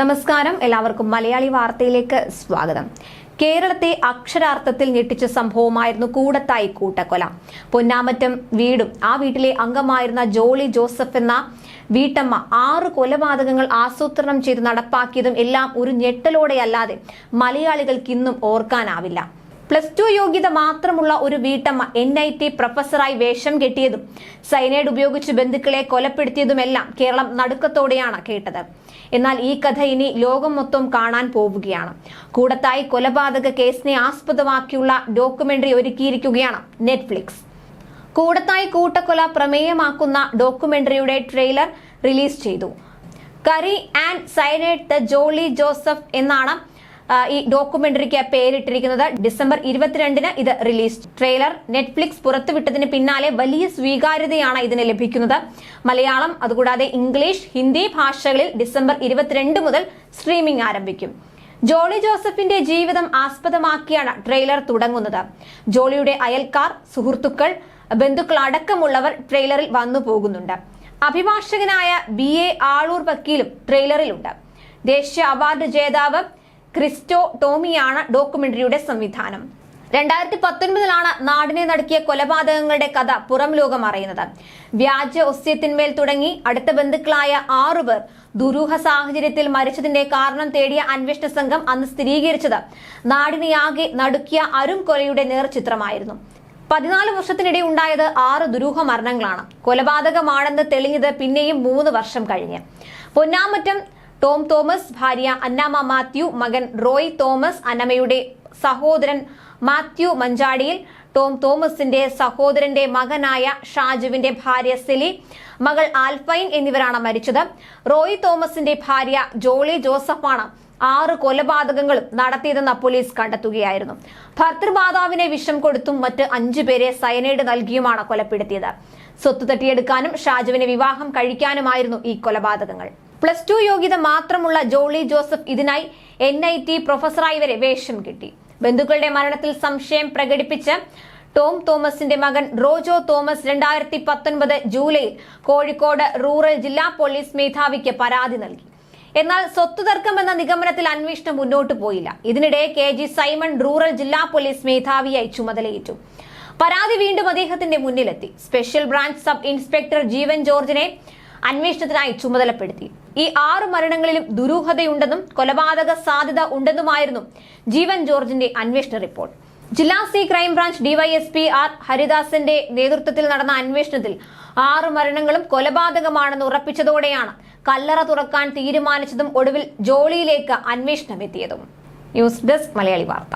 നമസ്കാരം. എല്ലാവർക്കും മലയാളി വാർത്തയിലേക്ക് സ്വാഗതം. കേരളത്തെ അക്ഷരാർത്ഥത്തിൽ ഞെട്ടിച്ച സംഭവമായിരുന്നു കൂടത്തായി കൂട്ടക്കൊല. പൊന്നാമറ്റം വീടും ആ വീട്ടിലെ അംഗമായിരുന്ന ജോളി ജോസഫ് എന്ന വീട്ടമ്മ ആറ് കൊലപാതകങ്ങൾ ആസൂത്രണം ചെയ്ത് നടപ്പാക്കിയതും എല്ലാം ഒരു ഞെട്ടലോടെയല്ലാതെ മലയാളികൾക്ക് ഇന്നും ഓർക്കാനാവില്ല. പ്ലസ് ടു യോഗ്യത മാത്രമുള്ള ഒരു വീട്ടമ്മ എൻ ഐ ടി പ്രൊഫസറായി വേഷം കെട്ടിയതും സൈനൈഡ് ഉപയോഗിച്ച് ബന്ധുക്കളെ കൊലപ്പെടുത്തിയതുമെല്ലാം കേരളം നടുക്കത്തോടെയാണ് കേട്ടത്. എന്നാൽ ഈ കഥ ഇനി ലോകം മൊത്തം കാണാൻ പോവുകയാണ്. കൂടത്തായി കൊലപാതക കേസിനെ ആസ്പദമാക്കിയുള്ള ഡോക്യുമെന്ററി ഒരുക്കിയിരിക്കുകയാണ് നെറ്റ്ഫ്ലിക്സ്. കൂടത്തായി കൂട്ടക്കൊല പ്രമേയമാക്കുന്ന ഡോക്യുമെന്ററിയുടെ ട്രെയിലർ റിലീസ് ചെയ്തു. Curry and cyanide the Jolly Joseph എന്നാണ് ഈ ഡോക്യുമെന്ററിക്ക് പേരിട്ടിരിക്കുന്നത് ഡിസംബർ ഇരുപത്തിരണ്ടിന് ഇത് റിലീസ്. ട്രെയിലർ നെറ്റ്ഫ്ലിക്സ് പുറത്തുവിട്ടതിന് പിന്നാലെ വലിയ സ്വീകാര്യതയാണ് ഇതിന് ലഭിക്കുന്നത്. മലയാളം അതുകൂടാതെ ഇംഗ്ലീഷ് ഹിന്ദി ഭാഷകളിൽ ഡിസംബർ ഇരുപത്തിരണ്ട് മുതൽ സ്ട്രീമിംഗ് ആരംഭിക്കും. ജോളി ജോസഫിന്റെ ജീവിതം ആസ്പദമാക്കിയാണ് ട്രെയിലർ തുടങ്ങുന്നത്. ജോളിയുടെ അയൽക്കാർ സുഹൃത്തുക്കൾ ബന്ധുക്കൾ അടക്കമുള്ളവർ ട്രെയിലറിൽ വന്നു പോകുന്നുണ്ട്. അഭിഭാഷകനായ ബി എ ആളൂർ വക്കീലും ട്രെയിലറിലുണ്ട്. ദേശീയ അവാർഡ് ജേതാവ് ക്രിസ്റ്റോ ടോമിയാണ് ഡോക്യുമെന്ററിയുടെ സംവിധാനം. രണ്ടായിരത്തി പത്തൊൻപതിലാണ് നാടിനെ നടക്കിയ കൊലപാതകങ്ങളുടെ കഥ പുറം ലോകം അറിയുന്നത്. വ്യാജ ഒസ്യത്തിന്മേൽ തുടങ്ങി അടുത്ത ബന്ധുക്കളായ ആറുപേർ ദുരൂഹ സാഹചര്യത്തിൽ മരിച്ചതിന്റെ കാരണം തേടിയ അന്വേഷണ സംഘം അന്ന് സ്ഥിരീകരിച്ചത് നാടിനെയാകെ നടുക്കിയ അരും കൊലയുടെ നേർചിത്രമായിരുന്നു. പതിനാല് വർഷത്തിനിടെ ഉണ്ടായത് ആറ് ദുരൂഹ മരണങ്ങളാണ്. കൊലപാതകമാണെന്ന് തെളിഞ്ഞത് പിന്നെയും മൂന്ന് വർഷം കഴിഞ്ഞ്. പൊന്നാമറ്റം ടോം തോമസ് ഭാര്യ അന്നാമ മാത്യു മകൻ റോയ് തോമസ് അന്നമ്മയുടെ സഹോദരൻ മാത്യു മഞ്ചാടിയിൽ ടോം തോമസിന്റെ സഹോദരന്റെ മകനായ ഷാജുവിന്റെ ഭാര്യ സെലി മകൾ ആൽഫൈൻ എന്നിവരാണ് മരിച്ചത്. റോയ് തോമസിന്റെ ഭാര്യ ജോളി ജോസഫാണ് ആറ് കൊലപാതകങ്ങളും നടത്തിയതെന്ന പോലീസ് കണ്ടെത്തുകയായിരുന്നു. ഭർത്തൃമാതാവിനെ വിഷം കൊടുത്തും മറ്റ് അഞ്ചു പേരെ സയനൈഡ് നൽകിയുമാണ് കൊലപ്പെടുത്തിയത്. സ്വത്ത് തട്ടിയെടുക്കാനും ഷാജുവിനെ വിവാഹം കഴിക്കാനുമായിരുന്നു ഈ കൊലപാതകങ്ങൾ. പ്ലസ് ടു യോഗ്യത മാത്രമുള്ള ജോളി ജോസഫ് ഇതിനായി എൻ ഐ ടി പ്രൊഫസറായി വരെ വേഷം കിട്ടി. ബന്ധുക്കളുടെ മരണത്തിൽ സംശയം പ്രകടിപ്പിച്ച് ടോം തോമസിന്റെ മകൻ റോജോ തോമസ് രണ്ടായിരത്തി പത്തൊൻപത് ജൂലൈയിൽ കോഴിക്കോട് റൂറൽ ജില്ലാ പോലീസ് മേധാവിക്ക് പരാതി നൽകി. എന്നാൽ സ്വത്ത് തർക്കം എന്ന നിഗമനത്തിൽ അന്വേഷണം മുന്നോട്ട് പോയില്ല. ഇതിനിടെ കെ ജി സൈമൺ റൂറൽ ജില്ലാ പോലീസ് മേധാവിയായി ചുമതലയേറ്റു. പരാതി വീണ്ടും അദ്ദേഹത്തിന്റെ മുന്നിലെത്തി. Special branch sub inspector Jeevan ജോർജിനെ അന്വേഷണത്തിനായി ചുമതലപ്പെടുത്തി. ഈ ആറ് മരണങ്ങളിലും ദുരൂഹതയുണ്ടെന്നും കൊലപാതക സാധ്യത ഉണ്ടെന്നുമായിരുന്നു ജീവൻ ജോർജിന്റെ അന്വേഷണ റിപ്പോർട്ട്. ജില്ലാ C crime branch DYSP R ഹരിദാസിന്റെ നേതൃത്വത്തിൽ നടന്ന അന്വേഷണത്തിൽ ആറ് മരണങ്ങളും കൊലപാതകമാണെന്ന് ഉറപ്പിച്ചതോടെയാണ് കല്ലറ തുറക്കാൻ തീരുമാനിച്ചതും ഒടുവിൽ ജോളിയിലേക്ക് അന്വേഷണം എത്തിയതും. ന്യൂസ് ഡെസ്ക് മലയാളി വാർത്ത.